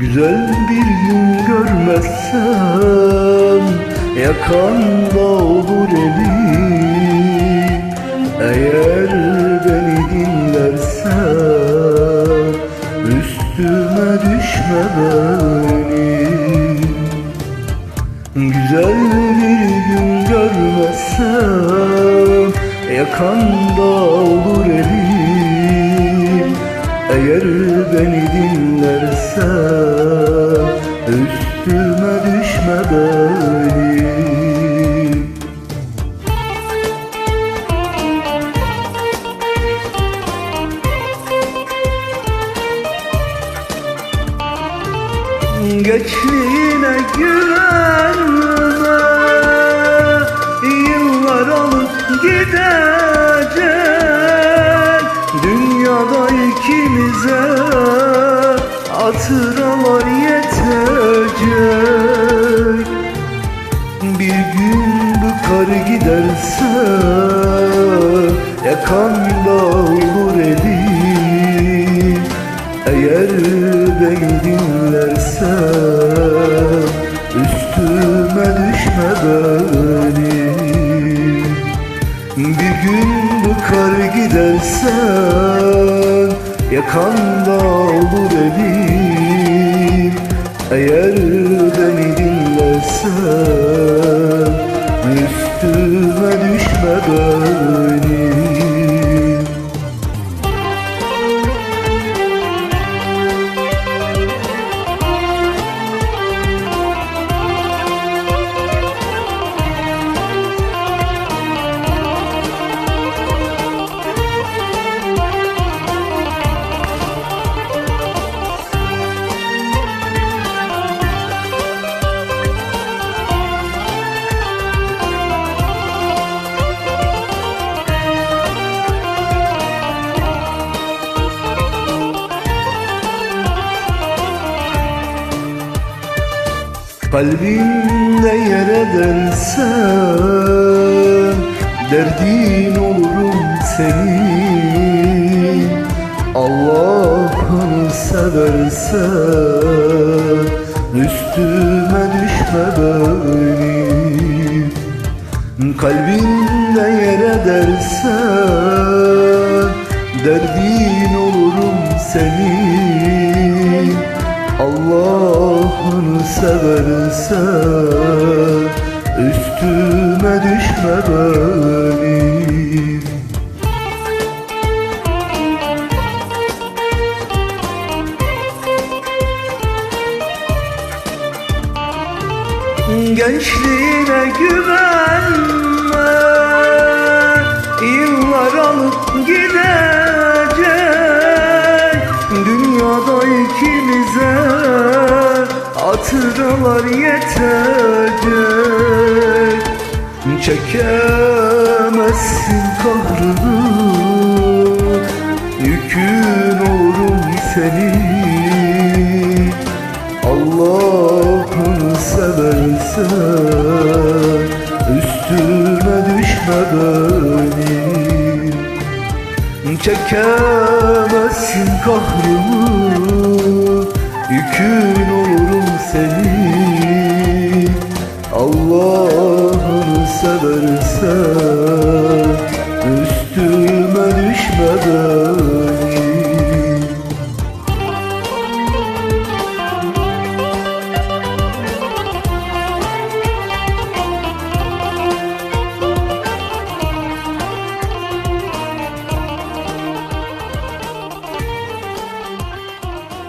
Güzel bir gün görmezsem Yakanda olur elim Eğer beni dinlersen Üstüme düşme benim Güzel bir gün görmezsem Yakanda olur elim Eğer beni dinlersen Üstüme düşme benim Geçtiğine güvenme Yıllar alıp gidecek ikimize Hatıralar yetecek. Bir gün bıkar giderse Yakanda olur elim Eğer beni dinlersen Üstüme düşme benim Bir gün bıkar gidersen Yakanda olur elim Eğer beni dinlersen Üstüme düşme benim Kalbimde yer edersen Derdin olurum senin. Allah'ını seversen Üstüme düşme benim Kalbimde yer edersen Derdin olurum senin Allah'ını seversen Üstüme düşme benim. Gençliğine güvenme Yıllar alıp gidecek Hatıralar yetecek. Çekemezsin kahrını. Yükün olurum senin Allah'ını seversen Üstüme düşme benim Çekemezsin kahrımı Yükün olurum